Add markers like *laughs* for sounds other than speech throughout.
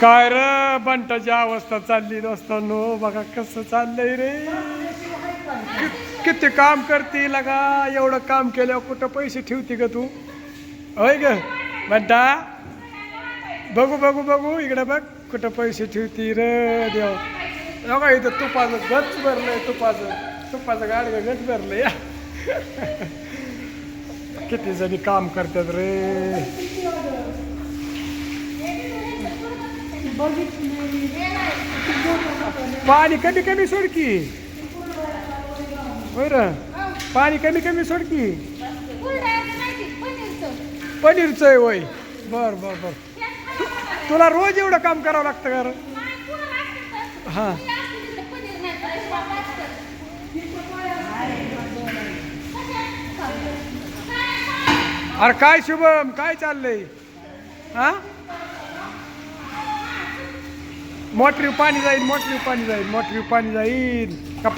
काय र बंटाची अवस्था चालली दोस्तांनो. बघा कसं चाललंय रे. किती काम करते लगा. एवढं काम केल्यावर कुठं पैसे ठेवते ग तू? होय ग. बंटा बघू बघू बघू. इकडे बघ कुठं पैसे ठेवती र देव. हो बघा इथं तुपाचं गच भरलंय तुपाचं. तुपाचं गाडगं गच भरलंय. *laughs* किती जणी काम करतात रे. पाणी कमी कमी सोड की. होय पाणी कमी कमी सोड की. पनीरचं आहे वय. बर बर बर. तुला रोज एवढं काम करावं लागतं का रे? हां. अरे काय शुभम? काय चाललंय? हा? मोटरी पाणी जाईल मोटरी पाणी जाईल मोटरी पाणी जाईल. का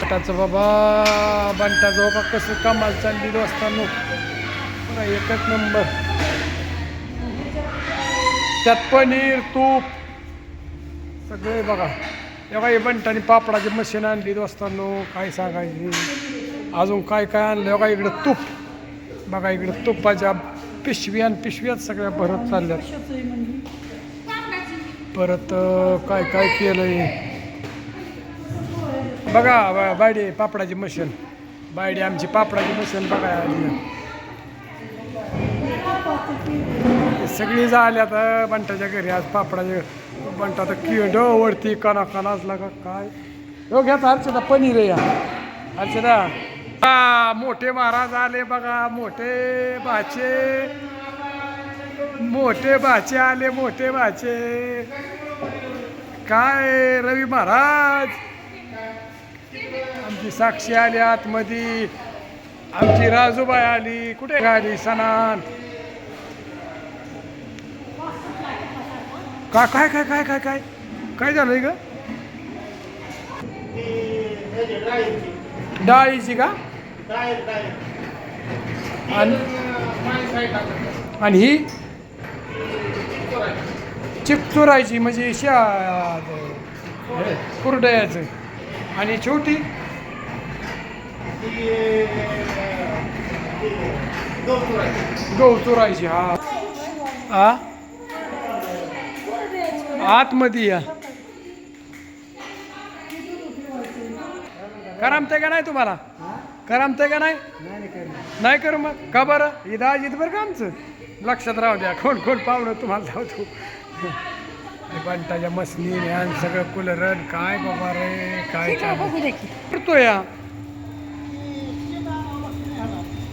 बटाचं बाबा बंटाचं बाबा कसं कमाल चालली असताना पुन्हा एकच नंबर त्यात पनीर तूप. सगळे बघा. तेव्हा हे बंटाने पापडाची मशीन आणली दोस्तांनो. काय सांगायची? अजून काय काय आणलं? बघा इकडं तूप. बघा इकडं तुपाच्या पिशव्या आणि पिशव्यात सगळ्या भरत चालल्यात. परत अं, काय काय केलंय? बघा बायडे पापडाची मशीन. बायडे आमची पापडाची मशीन बघा आली. सगळी झाल्यात अं, बंटाच्या घरी. आज पापडाचे बंटा तर किड वरती कणा कणाच लागा काय? हो घ्या हर्षदा पनीर या. हर्षदा हा मोठे महाराज आले बघा मोठे बाचे मोठे बाचे आले मोठे बाचे काय रवी महाराज? आमची साक्षी आली आतमध्ये. आमची राजूबाई आली. कुठे आली सणान का काय काय काय काय काय? काय झालंय ग? डाळीची का? आणि? आणि ही? चिक चुरायची. म्हणजे शा कुरडयाचं. आणि छोटी? गहू चुरायची. हा. हा आतमध्ये या. करमते का नाही तुम्हाला? करमते का नाही? नाही कर मग? का बरं? ही दाजीत बरं का आमचं? लक्षात राहू द्या. कोण कोण पाहुणं तुम्हाला धावतो? बंटाच्या मसनी आणि सगळं कुलरन काय बाबा रे? काय करतो या.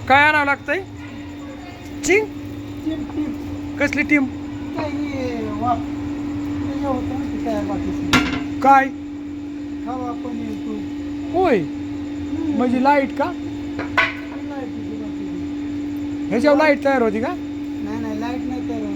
काय आणावं लागतंय? चिंग? कसली टीम? काय? होय. म्हणजे लाइट का? ह्याच्यावर लाइट तयार होती का?